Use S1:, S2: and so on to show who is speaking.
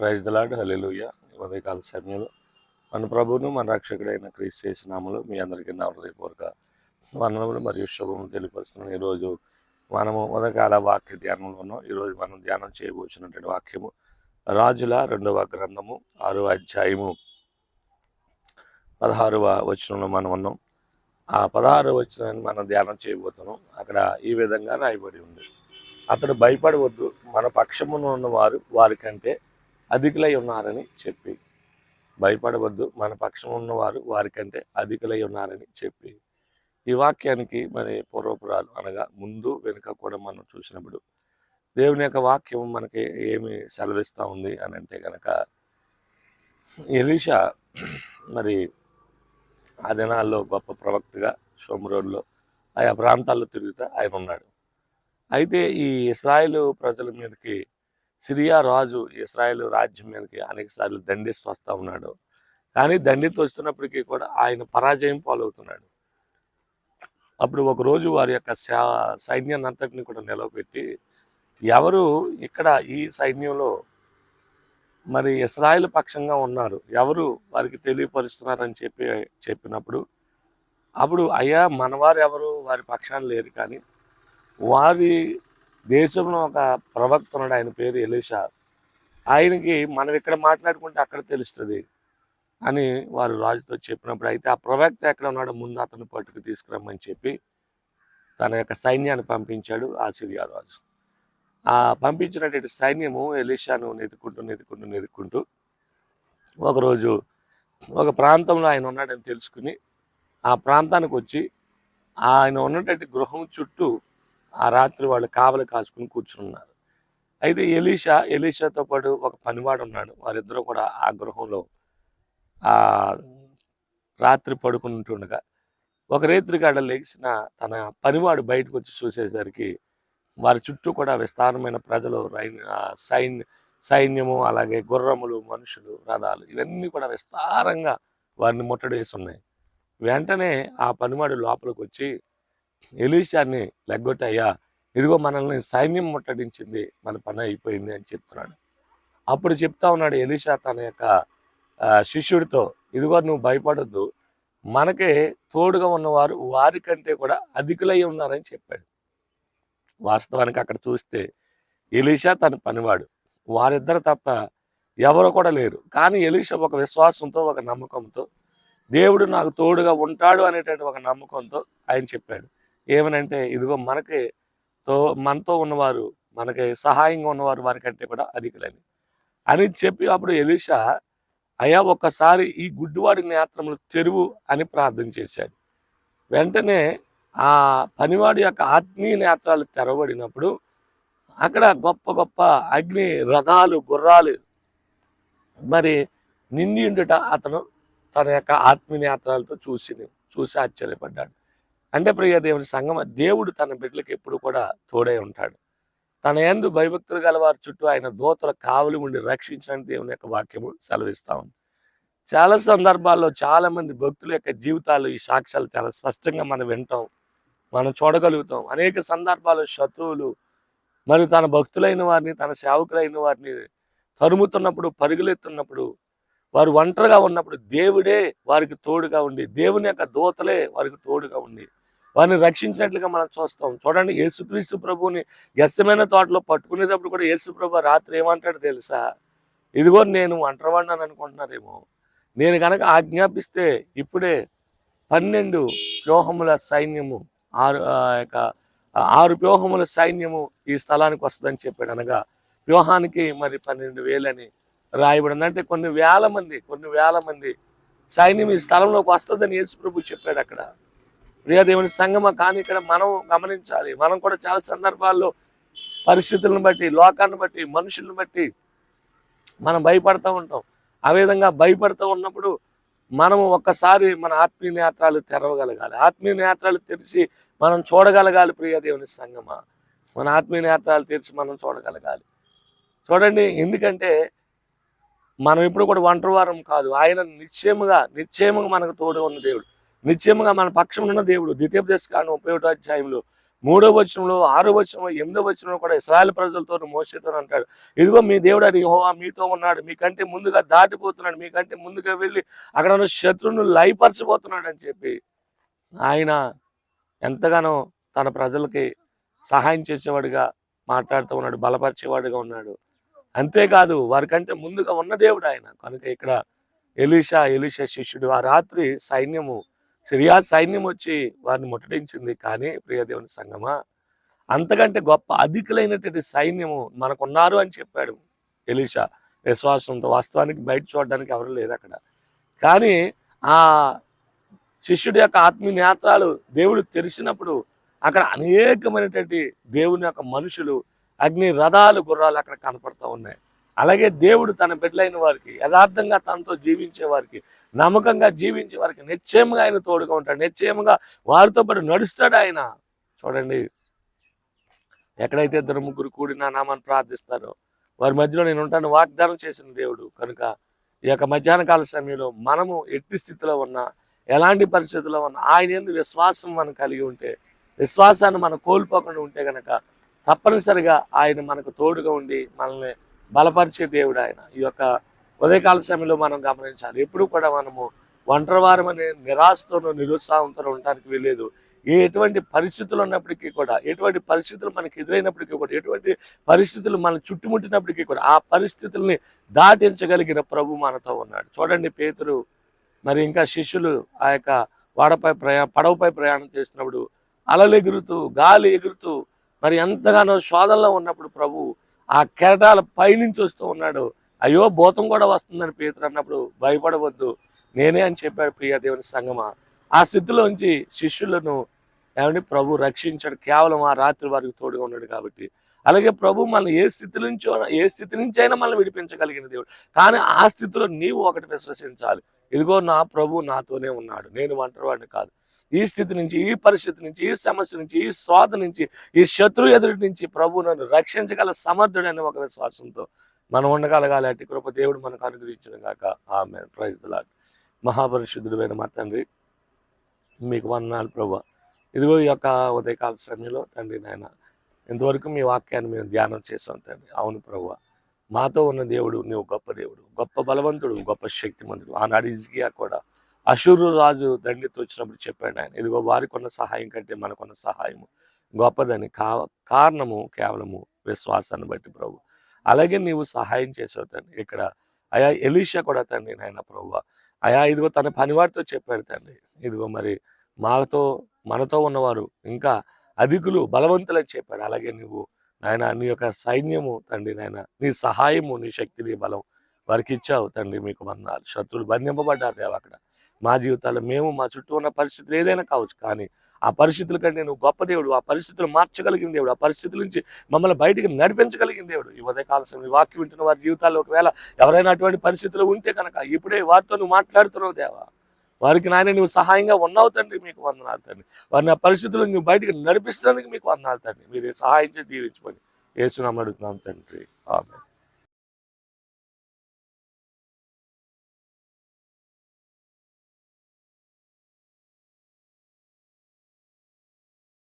S1: Praise the Lord hallelujah ఉదయకాల సమయంలో మన ప్రభువును మన రక్షకుడైన క్రీస్తు చేసినాములు మీ అందరికీ నా హృదయపూర్వక వందనములు మరియు శుభములు తెలియపరుస్తున్నాను. ఈరోజు మనము ఉదయకాల వాక్య ధ్యానంలో ఉన్నాం. ఈరోజు మనం ధ్యానం చేయబోచినటువంటి వాక్యము రాజుల రెండవ గ్రంథము ఆరవ అధ్యాయము పదహారవ వచనంలో మనం ఉన్నాం. ఆ పదహారవ వచనాన్ని మనం ధ్యానం చేయబోతున్నాం. అక్కడ ఈ విధంగా రాయబడి ఉంది. అతడు భయపడవద్దు. మన పక్షమున ఉన్నవారు వారికంటే అధికులై ఉన్నారని చెప్పి. భయపడవద్దు మన పక్షం ఉన్నవారు వారికంటే అధికులై ఉన్నారని చెప్పి. ఈ వాక్యానికి మరి పూర్వపురాలు అనగా ముందు వెనుక కూడా మనం చూసినప్పుడు దేవుని యొక్క వాక్యం మనకి ఏమి సెలవిస్తూ ఉంది అని అంటే కనుక ఎలీషా మరి ఆ దినాల్లో గొప్ప ప్రవక్తగా సోమరోడ్లో ఆయా ప్రాంతాల్లో తిరుగుతూ ఆయన ఉన్నాడు. అయితే ఈ ఇస్రాయేల్ ప్రజల మీదకి సిరియా రాజు ఇస్రాయేల్ రాజ్యం మీదకి అనేక సార్లు దండిస్తూ వస్తూ ఉన్నాడు. కానీ దండితో వస్తున్నప్పటికీ కూడా ఆయన పరాజయం పాలవుతున్నాడు. అప్పుడు ఒకరోజు వారి యొక్క సైన్యాన్ని అంతటిని కూడా నిలవబెట్టి ఎవరు ఇక్కడ ఈ సైన్యంలో మరి ఇస్రాయల్ పక్షంగా ఉన్నారు ఎవరు వారికి తెలియపరుస్తున్నారని చెప్పి చెప్పినప్పుడు అప్పుడు అయ్యా మనవారు ఎవరు వారి పక్షాన్ని లేరు కానీ వారి దేశంలో ఒక ప్రవక్త ఉన్నాడు ఆయన పేరు ఎలీషా. ఆయనకి మనం ఇక్కడ మాట్లాడుకుంటే అక్కడ తెలుస్తుంది. అని వారు రాజుతో చెప్పినప్పుడు అయితే ఆ ప్రవక్త ఎక్కడ ఉన్నాడో ముందు అతను పట్టుకు తీసుకురమ్మని చెప్పి తన యొక్క సైన్యాన్ని పంపించాడు ఆ సిరియా రాజు. ఆ పంపించినటువంటి సైన్యము ఎలీషాను నెతుకుంటూ నెతుకుంటూ నెతుకుంటూ ఒకరోజు ఒక ప్రాంతంలో ఆయన ఉన్నాడని తెలుసుకుని ఆ ప్రాంతానికి వచ్చి ఆయన ఉన్నటువంటి గృహం చుట్టూ ఆ రాత్రి వాళ్ళు కావలి కాచుకుని కూర్చున్నారు అయితే ఎలీషా ఎలీషాతో పాటు ఒక పనివాడు ఉన్నాడు. వారిద్దరూ కూడా ఆ గృహంలో ఆ రాత్రి పడుకుంటుండగా ఒక రేత్రి కాడ లేచిన తన పనివాడు బయటకు వచ్చి చూసేసరికి వారి చుట్టూ కూడా విస్తారమైన ప్రజలు రై- సైన్య సైన్యము అలాగే గుర్రములు మనుషులు రథాలు ఇవన్నీ కూడా విస్తారంగా వారిని ముట్టడేసి ఉన్నాయి. వెంటనే ఆ పనివాడు లోపలికి వచ్చి ఎలీషాన్ని లెగ్గొట్టి అయ్యా ఇదిగో మనల్ని సైన్యం ముట్టడించింది మన పని అయిపోయింది అని చెప్తున్నాడు. అప్పుడు చెప్తా ఉన్నాడు ఎలీషా తన యొక్క శిష్యుడితో ఇదిగో నువ్వు భయపడొద్దు మనకే తోడుగా ఉన్నవారు వారికంటే కూడా అధికులై ఉన్నారని చెప్పాడు. వాస్తవానికి అక్కడ చూస్తే ఎలీషా తన పనివాడు వారిద్దరు తప్ప ఎవరు కూడా లేరు. కానీ ఎలీషా ఒక విశ్వాసంతో ఒక నమ్మకంతో దేవుడు నాకు తోడుగా ఉంటాడు అనేటువంటి ఒక నమ్మకంతో ఆయన చెప్పాడు. ఏమనంటే ఇదిగో మనకి తో మనతో ఉన్నవారు మనకి సహాయంగా ఉన్నవారు వారికంటే కూడా అధికులని. అని చెప్పి అప్పుడు ఎలీషా అయ్యా ఒక్కసారి ఈ గుడ్డివాడి నేత్రములు తెరువు అని ప్రార్థన చేశాడు. వెంటనే ఆ పనివాడి యొక్క ఆత్మీయ నేత్రాలు తెరవబడినప్పుడు అక్కడ గొప్ప గొప్ప అగ్ని రథాలు గుర్రాలు మరి నిండి ఉండుట అతను తన యొక్క ఆత్మీయ నేత్రాలతో చూసి చూసి ఆశ్చర్యపడ్డాడు. అంటే ప్రియ దేవుని సంగమ దేవుడు తన బిడ్డలకు ఎప్పుడు కూడా తోడై ఉంటాడు. తన ఎందు భయభక్తులు గల వారి చుట్టూ ఆయన దూతల కావలి ఉండి రక్షించడానికి దేవుని యొక్క వాక్యము సెలవిస్తా ఉంది. చాలా సందర్భాల్లో చాలా మంది భక్తుల యొక్క జీవితాలు ఈ సాక్ష్యాలు చాలా స్పష్టంగా మనం వింటాం మనం చూడగలుగుతాం. అనేక సందర్భాల్లో శత్రువులు మరియు తన భక్తులైన వారిని తన సేవకులైన వారిని తరుముతున్నప్పుడు పరుగులెత్తున్నప్పుడు వారు ఒంటరిగా ఉన్నప్పుడు దేవుడే వారికి తోడుగా ఉండి దేవుని యొక్క దూతలే వారికి తోడుగా ఉండి వారిని రక్షించినట్లుగా మనం చూస్తాం. చూడండి యేసుక్రీస్తు ప్రభువుని గస్యమైన తోటలో పట్టుకునేటప్పుడు కూడా యేసు ప్రభు రాత్రి ఏమంటాడు తెలుసా? ఇదిగో నేను అంటరవాడినాను అనుకుంటున్నారేమో. నేను కనుక ఆజ్ఞాపిస్తే ఇప్పుడే పన్నెండు వ్యూహముల సైన్యము ఆరు యొక్క ఆరు వ్యూహముల సైన్యము ఈ స్థలానికి వస్తుందని చెప్పాడు. అనగా వ్యూహానికి మరి పన్నెండు వేలని రాయబడింది. అంటే కొన్ని వేల మంది కొన్ని వేల మంది సైన్యం ఈ స్థలంలోకి వస్తుందని యేసు ప్రభు చెప్పాడు అక్కడ. ప్రియదేవుని సంగమ కానీ ఇక్కడ మనం గమనించాలి. మనం కూడా చాలా సందర్భాల్లో పరిస్థితులను బట్టి లోకాన్ని బట్టి మనుషులను బట్టి మనం భయపడుతూ ఉంటాం. ఆ విధంగా భయపడుతూ ఉన్నప్పుడు మనము ఒక్కసారి మన ఆత్మీయ నేత్రాలు తెరవగలగాలి. ఆత్మీయ నేత్రాలు తెరిచి మనం చూడగలగాలి ప్రియదేవుని సంగమ. మన ఆత్మీయ నేత్రాలు తెరిచి మనం చూడగలగాలి. చూడండి ఎందుకంటే మనం ఇప్పుడు కూడా ఒంటరి వారం కాదు. ఆయన నిశ్చయముగా నిశ్చయముగా మనకు తోడు ఉన్న దేవుడు. నిశ్చయముగా మన పక్షంలో ఉన్న దేవుడు ద్వితీయోపదేశ కాను ఉపయోగాధ్యాయంలో మూడో వచనంలో ఆరో వచనంలో ఎనిమిదో వచనంలో కూడా ఇస్రాయల్ ప్రజలతో మోసేతో అంటాడు. ఇదిగో మీ దేవుడు అని యెహోవా మీతో ఉన్నాడు. మీకంటే ముందుగా దాటిపోతున్నాడు. మీకంటే ముందుగా వెళ్ళి అక్కడ ఉన్న శత్రువును లయపరచబోతున్నాడు అని చెప్పి ఆయన ఎంతగానో తన ప్రజలకి సహాయం చేసేవాడిగా మాట్లాడుతూ ఉన్నాడు. బలపరిచేవాడుగా ఉన్నాడు. అంతేకాదు వారికంటే ముందుగా ఉన్న దేవుడు ఆయన. కనుక ఇక్కడ ఎలీషా ఎలీషా శిష్యుడు ఆ రాత్రి సైన్యము సిరియా సైన్యం వచ్చి వారిని ముట్టడించింది కానీ ప్రియదేవుని సంగమా? అంతకంటే గొప్ప అధికులైనటువంటి సైన్యము మనకున్నారు అని చెప్పాడు ఎలీషా. విశ్వాసంతో వాస్తవానికి బయట చూడడానికి ఎవరు లేరు అక్కడ. కానీ ఆ శిష్యుడి యొక్క ఆత్మీయ నేత్రాలు దేవుడు తెరిచినప్పుడు అక్కడ అనేకమైనటువంటి దేవుని యొక్క మనుషులు అగ్ని రథాలు గుర్రాలు అక్కడ కనపడుతూ ఉన్నాయి. అలాగే దేవుడు తన బిడ్డలైన వారికి యథార్థంగా తనతో జీవించే వారికి నమ్మకంగా జీవించే వారికి నిశ్చయంగా ఆయన తోడుగా ఉంటాడు. నిశ్చయముగా వారితో పాటు నడుస్తాడు ఆయన. చూడండి. ఎక్కడైతే ఇద్దరు ముగ్గురు కూడి నా నామాన్ని ప్రార్థిస్తారో వారి మధ్యలో నేను ఉంటాను వాగ్దానం చేసిన దేవుడు. కనుక ఈ యొక్క మధ్యాహ్న కాల సమయంలో మనము ఎట్టి స్థితిలో ఉన్నా ఎలాంటి పరిస్థితుల్లో ఉన్నా ఆయన ఎందు విశ్వాసం మనం కలిగి ఉంటే విశ్వాసాన్ని మనం కోల్పోకుండా ఉంటే కనుక తప్పనిసరిగా ఆయన మనకు తోడుగా ఉండి మనల్ని బలపరిచే దేవుడు ఆయన. ఈ యొక్క ఉదయకాల సమయంలో మనం గమనించాలి. ఎప్పుడు కూడా మనము ఒంటరివారం అనే నిరాశతోనూ నిరుత్సాహంతో ఉండడానికి వెళ్ళలేదు ఏ ఎటువంటి పరిస్థితులు ఉన్నప్పటికీ కూడా ఎటువంటి పరిస్థితులు మనకి ఎదురైనప్పటికీ కూడా ఎటువంటి పరిస్థితులు మన చుట్టుముట్టినప్పటికీ కూడా ఆ పరిస్థితుల్ని దాటించగలిగిన ప్రభు మనతో ఉన్నాడు. చూడండి పేతురు మరి ఇంకా శిష్యులు ఆ యొక్క వాడపై ప్రయా పడవపై ప్రయాణం చేస్తున్నప్పుడు అలలు ఎగురుతూ గాలి ఎగురుతూ మరి ఎంతగానో శోధనలో ఉన్నప్పుడు ప్రభు ఆ కెరటాల పైనుంచి వస్తూ ఉన్నాడు. అయ్యో భూతం కూడా వస్తుందని పేతురు అన్నప్పుడు భయపడవద్దు. నేనే అని చెప్పాడు ప్రియ దేవుని ఆ స్థితిలోంచి శిష్యులను ఏమంటే ప్రభు రక్షించాడు. కేవలం ఆ రాత్రి వారికి తోడుగా ఉన్నాడు కాబట్టి. అలాగే ప్రభు మనల్ని ఏ స్థితి నుంచో ఏ స్థితి నుంచి అయినా మనల్ని విడిపించగలిగిన దేవుడు. కానీ ఆ స్థితిలో నీవు ఒకటి విశ్వసించాలి. ఇదిగో నా ప్రభు నాతోనే ఉన్నాడు. నేను ఒంటరివాడిని కాదు. ఈ స్థితి నుంచి ఈ పరిస్థితి నుంచి ఈ సమస్య నుంచి ఈ స్వాద నుంచి ఈ శత్రు ఎదుటి నుంచి ప్రభు నన్ను రక్షించగల సమర్థుడు అనే ఒక విశ్వాసంతో మనం ఉండగలగాలి. అట్టి కృప దేవుడు మనకు అనుగ్రహించిన కాక ఆమె ప్రైజ్ లాడ్ మహాపరిశుద్ధుడైన మా తండ్రి మీకు వందనాలు ప్రభు. ఇదిగో ఈ యొక్క ఉదయకాల సమయంలో తండ్రి నాయన ఇంతవరకు మీ వాక్యాన్ని మేము ధ్యానం చేసాం తండ్రి. అవును ప్రభు. మాతో ఉన్న దేవుడు నీవు గొప్ప దేవుడు గొప్ప బలవంతుడు గొప్ప శక్తిమంతుడు. ఆనాడు ఇజికియా కూడా అశూరు రాజు దండితో వచ్చినప్పుడు చెప్పాడు ఆయన ఇదిగో వారికి ఉన్న సహాయం కంటే మనకున్న సహాయము గొప్పదని కా కారణము కేవలము విశ్వాసాన్ని బట్టి ప్రభు. అలాగే నీవు సహాయం చేసావు తండ్రి. ఇక్కడ అయా ఎలీషా కూడా తండ్రి నాయన ప్రభు. అయా ఇదిగో తన పనివాడితో చెప్పాడు తండ్రి. ఇదిగో మరి మాతో మనతో ఉన్నవారు ఇంకా అధికులు బలవంతులని చెప్పాడు. అలాగే నువ్వు నాయన నీ యొక్క సైన్యము తండ్రి నాయన నీ సహాయము నీ శక్తి నీ బలం వారికి ఇచ్చావు తండ్రి మీకు వందాలు శత్రులు బంధింపబడ్డారు దేవ అక్కడ. మా జీవితాల్లో మేము మా చుట్టూ ఉన్న పరిస్థితులు ఏదైనా కావచ్చు కానీ ఆ పరిస్థితుల కంటే నువ్వు గొప్ప దేవుడు ఆ పరిస్థితులు మార్చగలిగిన దేవుడు ఆ పరిస్థితుల నుంచి మమ్మల్ని బయటికి నడిపించగలిగిన దేవుడు. ఈ ఉదయకాల సమయం ఈ వాక్యం వింటున్న వారి జీవితాల్లో ఒకవేళ ఎవరైనా అటువంటి పరిస్థితులు ఉంటే కనుక ఇప్పుడే వారితో నువ్వు మాట్లాడుతున్నావు దేవా. వారికి నాయన నువ్వు సహాయంగా ఉన్నావు తండ్రి మీకు వందనాలు తండ్రి. వారిని ఆ పరిస్థితులు నువ్వు బయటికి నడిపిస్తున్నందుకు మీకు వందనాలు తండ్రి. మీరు సహాయం చేసి దీవించుకొని ఏసునామని అడుగుతున్నాం తండ్రి. ఆమె